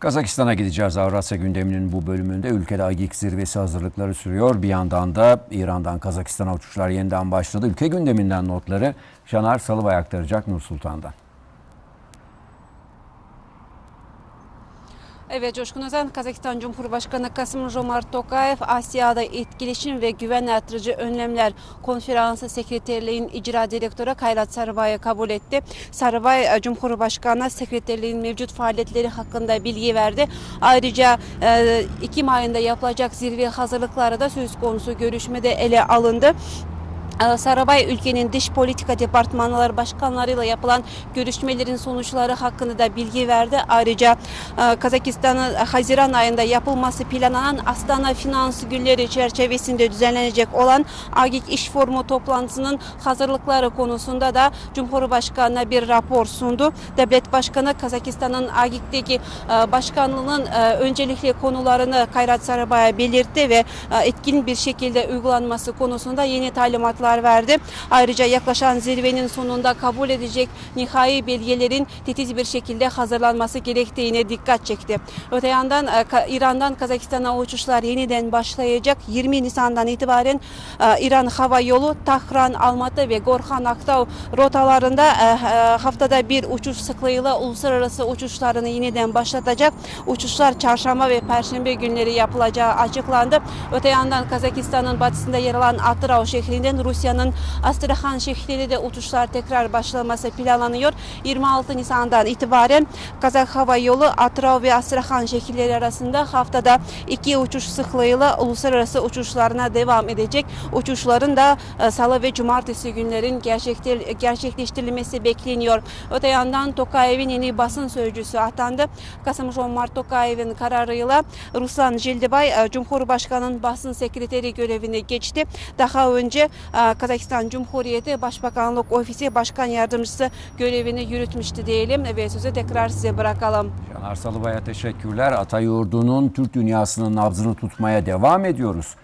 Kazakistan'a gideceğiz Avrasya gündeminin bu bölümünde. Ülkede AGİK zirvesi hazırlıkları sürüyor. Bir yandan da İran'dan Kazakistan'a uçuşlar yeniden başladı. Ülke gündeminden notları Şanar Salıbay aktaracak Nur Sultan'dan. Evet Coşkun Özen, Kazakistan Cumhurbaşkanı Kasım-Jomart Tokayev Asya'da etkileşim ve güven artırıcı önlemler konferansı sekreterliğin icra direktörü Kayrat Sarıbay'ı kabul etti. Sarıbay e, Cumhurbaşkanı sekreterliğin mevcut faaliyetleri hakkında bilgi verdi. Ayrıca e, Ekim ayında yapılacak zirve hazırlıkları da söz konusu görüşmede ele alındı. Ee, Sarabay ülkenin dış politika departmanları başkanlarıyla yapılan görüşmelerin sonuçları hakkında da bilgi verdi. Ayrıca e, Kazakistan'ın Haziran ayında yapılması planlanan Astana Finans Günleri çerçevesinde düzenlenecek olan AGİK İş Forumu toplantısının hazırlıkları konusunda da Cumhurbaşkanı'na bir rapor sundu. Devlet Başkanı Kazakistan'ın AGİK'teki e, başkanlığının e, öncelikli konularını Kayrat Sarabay'a belirtti ve etkin bir şekilde uygulanması konusunda yeni talimatlar verdi. Ayrıca yaklaşan zirvenin sonunda kabul edecek nihai belgelerin titiz bir şekilde hazırlanması gerektiğine dikkat çekti. Öte yandan e, İran'dan Kazakistan'a uçuşlar yeniden başlayacak. 20 Nisan'dan itibaren e, İran Hava Yolu Tahran, Almatı ve Gorhan Aktau rotalarında e, haftada bir uçuş sıklığıyla uluslararası uçuşlarını yeniden başlatacak. Uçuşlar çarşamba ve perşembe günleri yapılacağı açıklandı. Öte yandan Kazakistan'ın batısında yer alan Atrau şehrinden Rusya'nın Astrakhan şehrine de uçuşlar tekrar başlaması planlanıyor. 26 Nisan'dan itibaren Kazak Hava Yolu Atrau ve Astrakhan şehirleri arasında haftada iki uçuş sıklığıyla uluslararası uçuşlarına devam edecek. Uçuşların da e, salı ve cumartesi günlerin gerçekleştirilmesi bekleniyor. Öte yandan Tokayev'in yeni basın sözcüsü atandı. Kasım Jomart Tokayev'in kararıyla Ruslan Jildibay e, Cumhurbaşkanı'nın basın sekreteri görevine geçti. Daha önce e, Kazakistan Cumhuriyeti Başbakanlık Ofisi Başkan Yardımcısı görevini yürütmüştü diyelim ve sözü tekrar size bırakalım. Şanar Salıbay'a teşekkürler. Atay Yurdu'nun Türk dünyasının nabzını tutmaya devam ediyoruz.